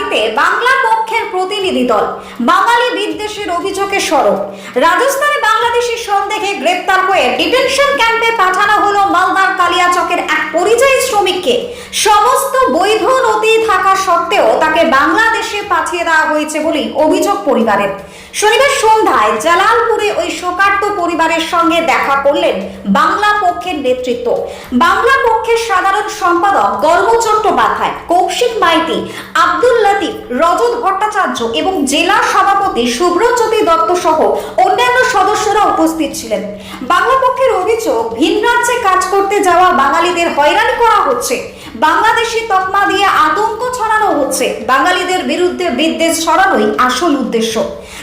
দাবিতে বাংলা পক্ষের প্রতিনিধি দল। বাঙালি বিদ্বেষের অভিযোগে সরব। রাজস্থানে বাংলাদেশি সন্দেহে গ্রেপ্তার হয়ে ডিটেনশন ক্যাম্পে পাঠানো হলো মালদার কালিয়াচকের এক পরিযায়ী শ্রমিককে। সমস্ত বৈধ নথি থাকা সত্ত্বেও তাকে বাংলাদেশে পাঠিয়ে দেওয়া হয়েছে বলেই অভিযোগ পরিবারের। শনিবার সন্ধ্যায় জালালপুরে ওই শোকার্ত পরিবারের সঙ্গে দেখা করলেন বাংলা পক্ষের নেতৃত্ব। বাংলা পক্ষের সাধারণ সম্পাদক গর্ব চট্টোপাধ্যায়, কৌশিক মাইতি, আব্দুল লতিফ, রজত ভট্টাচার্য এবং জেলা সভাপতি সুব্রজ্যোতি দত্ত সহ অন্যান্য সদস্যরা উপস্থিত ছিলেন। বাংলা পক্ষের অভিযোগ ভিন রাজ্যে কাজ করতে যাওয়া বাঙালিদের হয়রানি করা হচ্ছে। বাংলাদেশি তকমা দিয়ে আতঙ্ক ছড়ানো হচ্ছে। বাঙালিদের বিরুদ্ধে বিদ্বেষ ছড়ানোই আসল উদ্দেশ্য।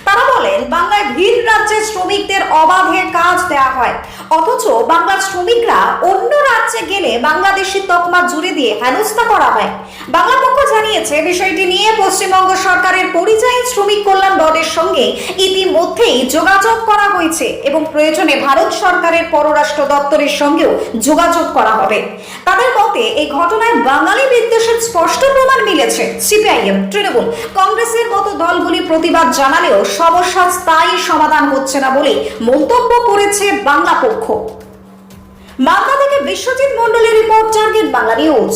তারা বলেন, বাংলায় ভিন রাজ্যের শ্রমিকদের অবাধে কাজ দেওয়া হয়। অথচ বাংলার শ্রমিকরা অন্য রাজ্যে গেলে বাংলাদেশি তকমা জুড়ে দিয়ে হেনস্থা করা হয়। বাংলা পক্ষ জানিয়েছে, বিষয়টি নিয়ে পশ্চিমবঙ্গ সরকারের পরিযায়ী শ্রমিক কল্যাণ বোর্ডের সঙ্গে ইতিমধ্যেই যোগাযোগ করা হয়েছে এবং প্রয়োজনে ভারত সরকারের পররাষ্ট্র দপ্তরের সঙ্গেও যোগাযোগ করা হবে। তাদের মতে, এই ঘটনায় বাঙালি বিদ্বেষের স্পষ্ট প্রমাণ মিলেছে সিপিআইএম। তৃণমূল কংগ্রেসের মতো দলগুলি প্রতিবাদ জানালেও সমস্যা স্থায়ী সমাধান হচ্ছে না বলে মন্তব্য করেছে বাংলা পক্ষ। মালদা থেকে বিশ্বজিৎ মন্ডলের রিপোর্ট টার্গেট বাংলা নিউজ।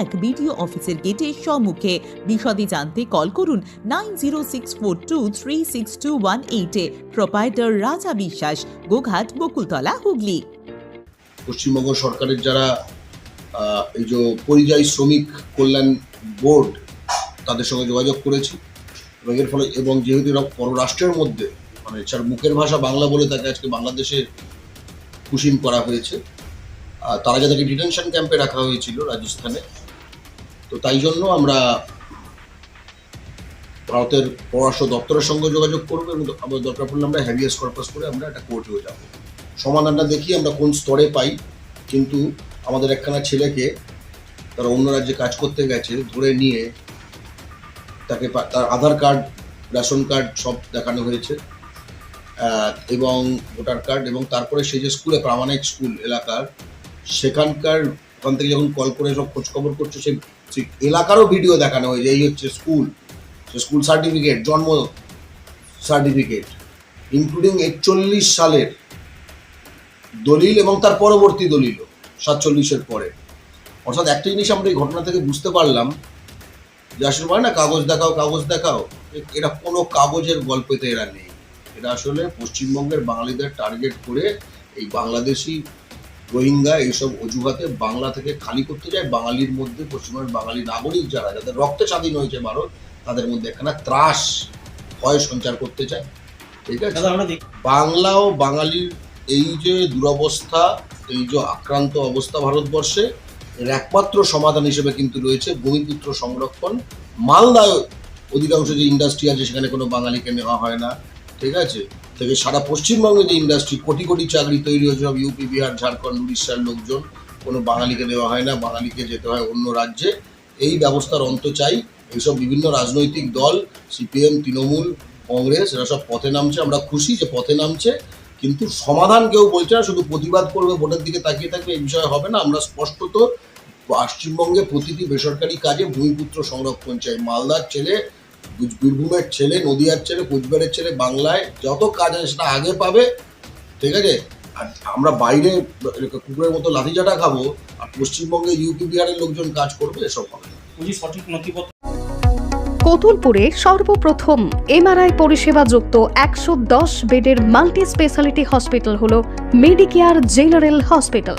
এক বিডিও অফিসের গেটের সম্মুখে। বিশদে জানতে কল করুন nine zero six four two three six two one এইটে প্রোপাইটার রাজা বিশ্বাস, গোঘাট, বকুলতলা, হুগলি। পশ্চিমবঙ্গ সরকারের যারা এই যে পরিযায়ী শ্রমিক কল্যাণ বোর্ড, তাদের সঙ্গে যোগাযোগ করেছি। এবং এর ফলে, এবং যেহেতু এরা পররাষ্ট্রের মধ্যে মানে যার মুখের ভাষা বাংলা বলে তাকে আজকে বাংলাদেশে কুশিন করা হয়েছে। তারা যাদেরকে ডিটেনশন ক্যাম্পে রাখা হয়েছিল রাজস্থানে। তো তাই জন্য আমরা ভারতের পররাষ্ট্র দপ্তরের সঙ্গে যোগাযোগ করব এবং আমাদের দরকার পড়লে আমরা হ্যাভিয়াস কর্পাস করে আমরা একটা কোর্টেও যাব। সমাধানটা দেখি, আমরা কোন স্তরে পাই। কিন্তু আমাদের একখানা ছেলেকে তারা অন্য রাজ্যে কাজ করতে গেছে, ধরে নিয়ে তাকে তার আধার কার্ড রেশন কার্ড সব দেখানো হয়েছে। এবং ভোটার কার্ড এবং তারপরে সে যে স্কুলে প্রামাণিক স্কুল এলাকার সেখানকার ওখান থেকে যখন কল করে সব খোঁজখবর করছে সে এলাকারও ভিডিও দেখানো হয়েছে। এই হচ্ছে স্কুল, সে স্কুল সার্টিফিকেট, জন্ম সার্টিফিকেট ইনক্লুডিং একচল্লিশ সালের দলিল এবং তার পরবর্তী দলিল সাতচল্লিশের পরে। অর্থাৎ একটা জিনিস আমরা এই ঘটনা থেকে বুঝতে পারলাম, যে আসলে বলে না, কাগজ দেখাও কাগজ দেখাও এটা কোনো কাগজের গল্পেতে এরা নেই। এটা আসলে পশ্চিমবঙ্গের বাঙালিদের টার্গেট করে এই বাংলাদেশি রোহিঙ্গা এইসব অজুহাতে বাংলা থেকে খালি করতে যায়। বাঙালির মধ্যে পশ্চিমবঙ্গের বাঙালি নাগরিক যারা যাদের রক্তে স্বাধীন হয়েছে ভারত তাদের মধ্যে একখানা ত্রাস ভয় সঞ্চার করতে চায়। ঠিক আছে? বাংলা ও বাঙালির এই যে দুরবস্থা এই যে আক্রান্ত অবস্থা ভারতবর্ষে এর একমাত্র সমাধান হিসেবে কিন্তু রয়েছে ভূমিপুত্র সংরক্ষণ। মালদায় অধিকাংশ যে ইন্ডাস্ট্রি আছে সেখানে কোনো বাঙালিকে নেওয়া হয় না। ঠিক আছে? থেকে সারা পশ্চিমবঙ্গে যে ইন্ডাস্ট্রি কোটি কোটি চাকরি তৈরি হয়েছে, সব ইউপি বিহার ঝাড়খণ্ড উড়িষ্যার লোকজন। কোনো বাঙালিকে দেওয়া হয় না, বাঙালিকে যেতে হয় অন্য রাজ্যে। এই ব্যবস্থার অন্ত চাই। এইসব বিভিন্ন রাজনৈতিক দল সিপিএম তৃণমূল, কংগ্রেস, এরা সব পথে নামছে। আমরা খুশি যে পথে নামছে, কিন্তু সমাধান কেউ বলছে না, শুধু প্রতিবাদ করবে, ভোটের দিকে তাকিয়ে থাকবে, এই বিষয়ে হবে না। আমরা স্পষ্টত পশ্চিমবঙ্গে প্রতিটি বেসরকারি কাজে ভূমিপুত্র সংরক্ষণ চাই। মালদার ছেলে বীরভূমের ছেলে নদিয়ার ছেলে কোচবিহারের ছেলে বাংলায় যত কাজ আছে সেটা আগে পাবে ঠিক আছে? আর আমরা বাইরে কুকুরের মতো লাঠিচাটা খাব আর পশ্চিমবঙ্গে ইউপি বিহারের লোকজন কাজ করবে এসব হবে সঠিক নথিপত্র কতুলপুরে সর্বপ্রথম এমআরআই পরিষেবা যুক্ত একশো দশ বেডের মাল্টি স্পেশালিটি হসপিটাল হল মেডিকেয়ার জেনারেল হসপিটাল।